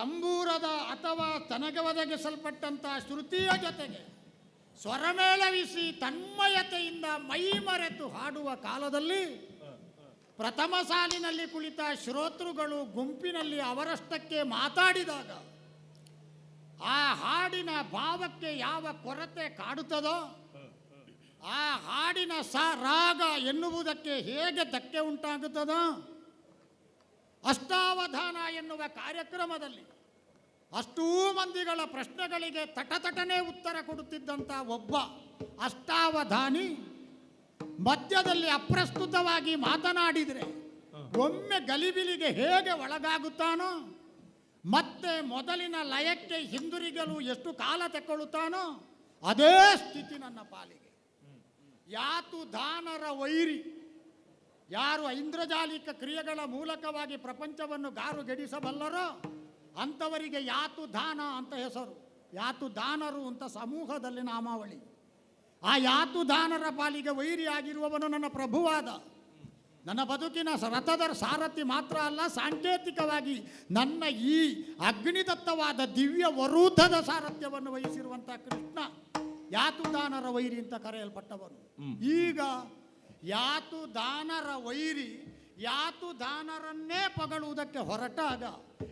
ತಂಬೂರದ ಅಥವಾ ತನಗೆ ಒದಗಿಸಲ್ಪಟ್ಟಂತಹ ಶ್ರುತಿಯ ಜೊತೆಗೆ ಸ್ವರಮೇಳವಿಸಿ ತನ್ಮಯತೆಯಿಂದ ಮೈ ಮರೆತು ಹಾಡುವ ಕಾಲದಲ್ಲಿ ಪ್ರಥಮ ಸಾಲಿನಲ್ಲಿ ಕುಳಿತ ಶ್ರೋತೃಗಳು ಗುಂಪಿನಲ್ಲಿ ಅವರಷ್ಟಕ್ಕೆ ಮಾತಾಡಿದಾಗ ಆ ಹಾಡಿನ ಭಾವಕ್ಕೆ ಯಾವ ಕೊರತೆ ಕಾಡುತ್ತದೋ ಆ ಹಾಡಿನ ಸ ರಾಗ ಎನ್ನುವುದಕ್ಕೆ ಹೇಗೆ ಧಕ್ಕೆ ಉಂಟಾಗುತ್ತದೋ ಅಷ್ಟಾವಧಾನ ಎನ್ನುವ ಕಾರ್ಯಕ್ರಮದಲ್ಲಿ ಅಷ್ಟೂ ಮಂದಿಗಳ ಪ್ರಶ್ನೆಗಳಿಗೆ ತಟತಟನೆ ಉತ್ತರ ಕೊಡುತ್ತಿದ್ದಂಥ ಒಬ್ಬ ಅಷ್ಟಾವಧಾನಿ ಮಧ್ಯದಲ್ಲಿ ಅಪ್ರಸ್ತುತವಾಗಿ ಮಾತನಾಡಿದರೆ ಒಮ್ಮೆ ಗಲಿಬಿಲಿಗೆ ಹೇಗೆ ಒಳಗಾಗುತ್ತಾನೋ, ಮತ್ತೆ ಮೊದಲಿನ ಲಯಕ್ಕೆ ಹಿಂದಿರುಗಲು ಎಷ್ಟು ಕಾಲ ತೆಕ್ಕೊಳ್ಳುತ್ತಾನೋ, ಅದೇ ಸ್ಥಿತಿ ನನ್ನ ಪಾಲಿಗೆ. ಯಾತು ದಾನರ ವೈರಿ. ಯಾರು ಐಂದ್ರಜಾಲಿಕ ಕ್ರಿಯೆಗಳ ಮೂಲಕವಾಗಿ ಪ್ರಪಂಚವನ್ನು ಗಾರುಗೆಡಿಸಬಲ್ಲರೋ ಅಂಥವರಿಗೆ ಯಾತು ದಾನ ಅಂತ ಹೆಸರು. ಯಾತು ದಾನರು ಅಂತ ಸಮೂಹದಲ್ಲಿ ನಾಮಾವಳಿ. ಆ ಯಾತು ದಾನರ ಪಾಲಿಗೆ ವೈರಿಯಾಗಿರುವವನು ನನ್ನ ಪ್ರಭುವಾದ. ನನ್ನ ಬದುಕಿನ ರಥದ ಸಾರಥಿ ಮಾತ್ರ ಅಲ್ಲ ಸಾಂಕೇತಿಕವಾಗಿ ನನ್ನ ಈ ಅಗ್ನಿದತ್ತವಾದ ದಿವ್ಯ ವರೂಧದ ಸಾರಥ್ಯವನ್ನು ವಹಿಸಿರುವಂಥ ಕೃಷ್ಣ ಯಾತುದಾನರ ವೈರಿ ಅಂತ ಕರೆಯಲ್ಪಟ್ಟವನು. ಈಗ ಯಾತುದಾನರ ವೈರಿ, ಯಾತು ದಾನರನ್ನೇ ಪಗಳುವುದಕ್ಕೆ ಹೊರಟಾಗ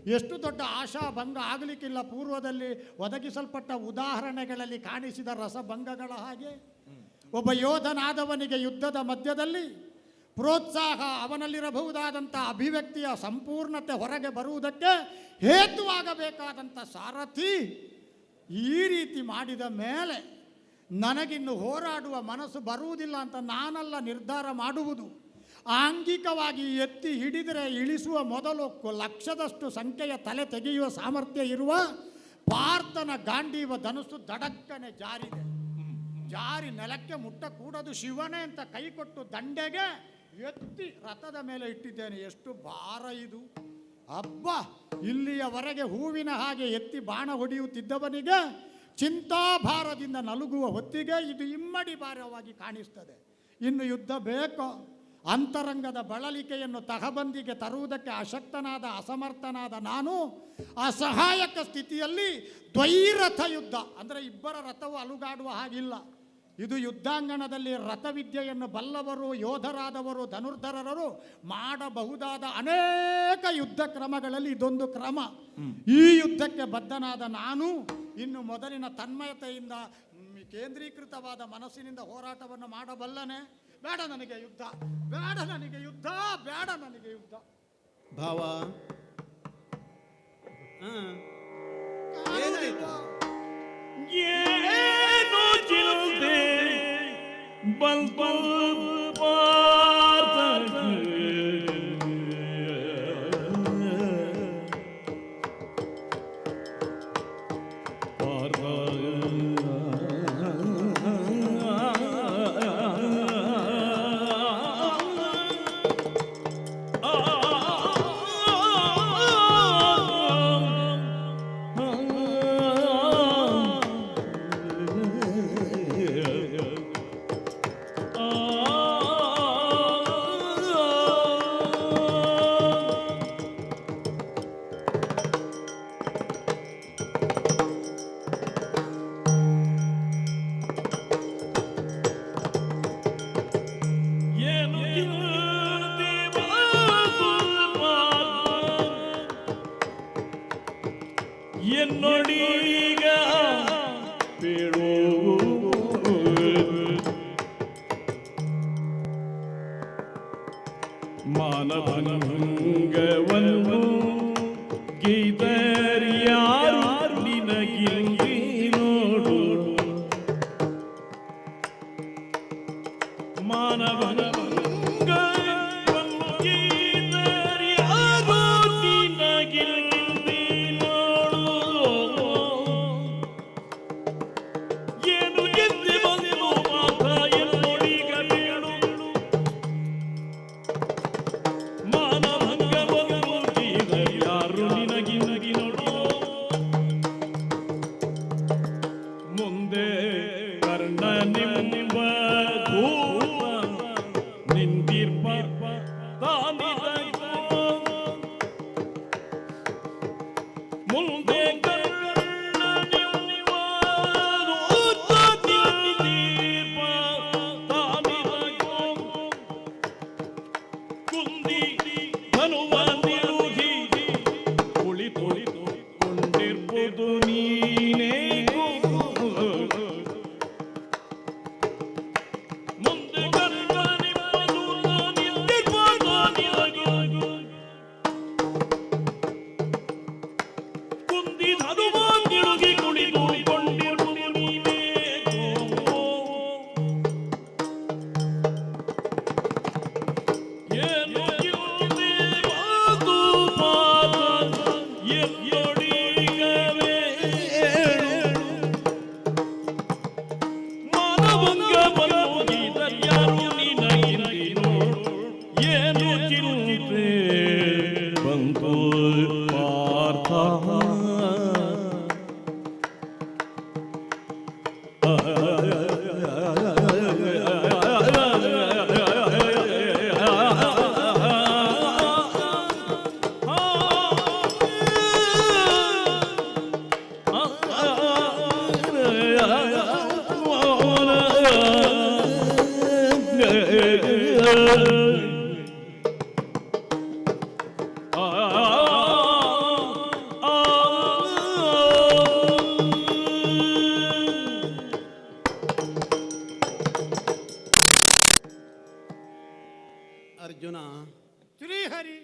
ಎಷ್ಟು ದೊಡ್ಡ ಆಶಾಭಂಗ ಆಗಲಿಕ್ಕಿಲ್ಲ ಪೂರ್ವದಲ್ಲಿ ಒದಗಿಸಲ್ಪಟ್ಟ ಉದಾಹರಣೆಗಳಲ್ಲಿ ಕಾಣಿಸಿದ ರಸಭಂಗಗಳ ಹಾಗೆ. ಒಬ್ಬ ಯೋಧನಾದವನಿಗೆ ಯುದ್ಧದ ಮಧ್ಯದಲ್ಲಿ ಪ್ರೋತ್ಸಾಹ ಅವನಲ್ಲಿರಬಹುದಾದಂಥ ಅಭಿವ್ಯಕ್ತಿಯ ಸಂಪೂರ್ಣತೆ ಹೊರಗೆ ಬರುವುದಕ್ಕೆ ಹೇತುವಾಗಬೇಕಾದಂಥ ಸಾರಥಿ ಈ ರೀತಿ ಮಾಡಿದ ಮೇಲೆ ನನಗಿನ್ನು ಹೋರಾಡುವ ಮನಸ್ಸು ಬರುವುದಿಲ್ಲ ಅಂತ ನಾನಲ್ಲ ನಿರ್ಧಾರ ಮಾಡುವುದು. ಆಂಗಿಕವಾಗಿ ಎತ್ತಿ ಹಿಡಿದರೆ ಇಳಿಸುವ ಮೊದಲು ಲಕ್ಷದಷ್ಟು ಸಂಖ್ಯೆಯ ತಲೆ ತೆಗೆಯುವ ಸಾಮರ್ಥ್ಯ ಇರುವ ಪಾರ್ಥನ ಗಾಂಡೀವ ಧನಸ್ಸು ದಡಕ್ಕನೆ ಜಾರಿದೆ. ಜಾರಿ ನೆಲಕ್ಕೆ ಮುಟ್ಟ ಕೂಡದು ಶಿವನೇ ಅಂತ ಕೈ ಕೊಟ್ಟು ದಂಡೆಗೆ ಎತ್ತಿ ರಥದ ಮೇಲೆ ಇಟ್ಟಿದ್ದೇನೆ. ಎಷ್ಟು ಭಾರ ಇದು. ಅಬ್ಬ, ಇಲ್ಲಿಯವರೆಗೆ ಹೂವಿನ ಹಾಗೆ ಎತ್ತಿ ಬಾಣ ಹೊಡೆಯುತ್ತಿದ್ದವನಿಗೆ ಚಿಂತಾಭಾರದಿಂದ ನಲುಗುವ ಹೊತ್ತಿಗೆ ಇದು ಇಮ್ಮಡಿ ಭಾರವಾಗಿ ಕಾಣಿಸ್ತದೆ. ಇನ್ನು ಯುದ್ಧ ಬೇಕೋ? ಅಂತರಂಗದ ಬಳಲಿಕೆಯನ್ನು ತಹಬಂದಿಗೆ ತರುವುದಕ್ಕೆ ಅಶಕ್ತನಾದ ಅಸಮರ್ಥನಾದ ನಾನು ಅಸಹಾಯಕ ಸ್ಥಿತಿಯಲ್ಲಿ ದ್ವೈರಥ ಯುದ್ಧ ಅಂದರೆ ಇಬ್ಬರ ರಥವು ಅಲುಗಾಡುವ ಹಾಗಿಲ್ಲ. ಇದು ಯುದ್ಧಾಂಗಣದಲ್ಲಿ ರಥವಿದ್ಯೆಯನ್ನು ಬಲ್ಲವರು ಯೋಧರಾದವರು ಧನುರ್ಧರರು ಮಾಡಬಹುದಾದ ಅನೇಕ ಯುದ್ಧ ಕ್ರಮಗಳಲ್ಲಿ ಇದೊಂದು ಕ್ರಮ. ಈ ಯುದ್ಧಕ್ಕೆ ಬದ್ಧನಾದ ನಾನು ಇನ್ನು ಮೊದಲಿನ ತನ್ಮಯತೆಯಿಂದ ಕೇಂದ್ರೀಕೃತವಾದ ಮನಸ್ಸಿನಿಂದ ಹೋರಾಟವನ್ನು ಮಾಡಬಲ್ಲನೆ? ಬೇಡ ನನಗೆ ಯುದ್ಧ. ಬೇಡ ನನಗೆ ಯುದ್ಧ. ಬೇಡ ನನಗೆ ಯುದ್ಧ. ಭಾವ. ಏನು ಬಂತು എന്നൊടീക പിഴൂ മാനവനഭംഗവന്നു ഗീതരി ಕರ್ಣ ನಿಮ್ಮ ಧೂಪ ನಿಂದಿರ್ಪ ತಾನಿದ ಮುಂದೆ ನುವಂದಿರುಗಿ ಕುಳಿತುಳಿತುಕೊಂಡಿರ್ಬೋದು ನೀನೆ. ಏನು ಅರ್ಜುನ ಶ್ರೀಹರಿ